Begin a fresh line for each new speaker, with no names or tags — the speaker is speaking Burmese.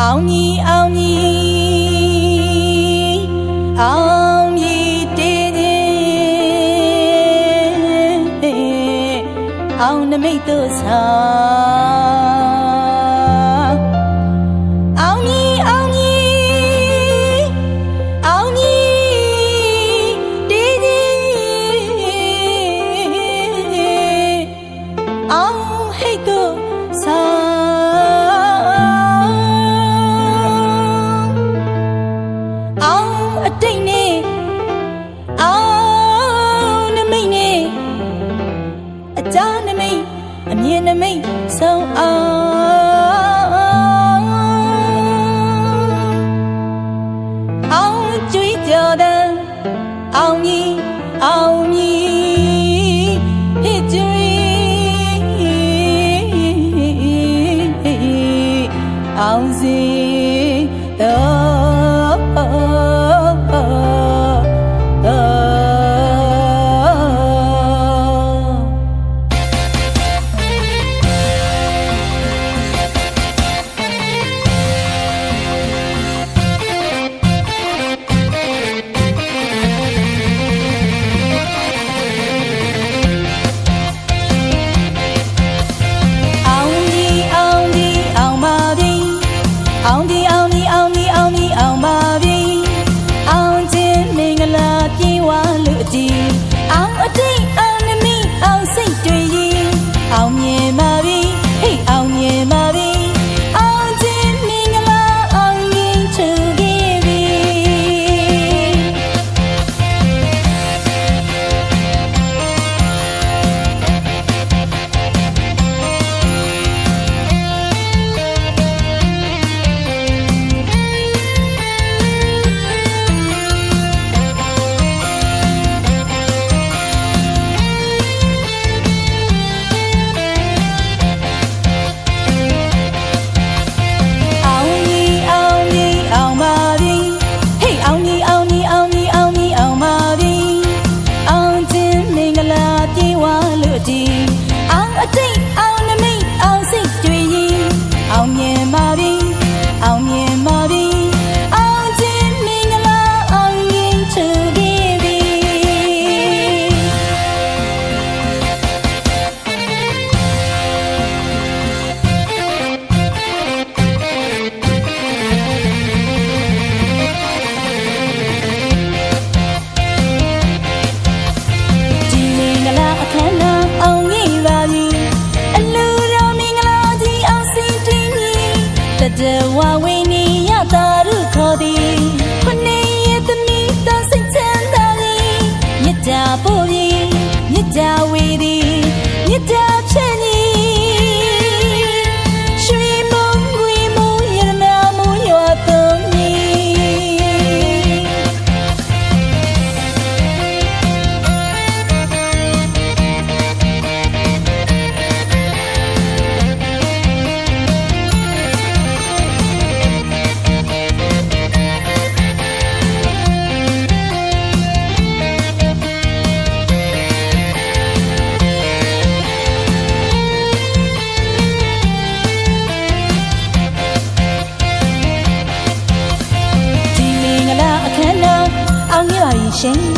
အောင်ကြီးအောင်ကြီးအောင်ကြီးတည်တည်အောင်နမိတ်တို့ဆောင် အတိတ်နဲ့အောင်နမိတ်နဲ့အကြနမိတ်အမြင်နမိတ်ဆုံးအောင်အောင်ကြွေးကြော်တဲ့အောင်မြင်အောင်မြင်ဖြစ်ကြွေးအောင်စီ ဖို့ပြီမြစ်တာဝေ shame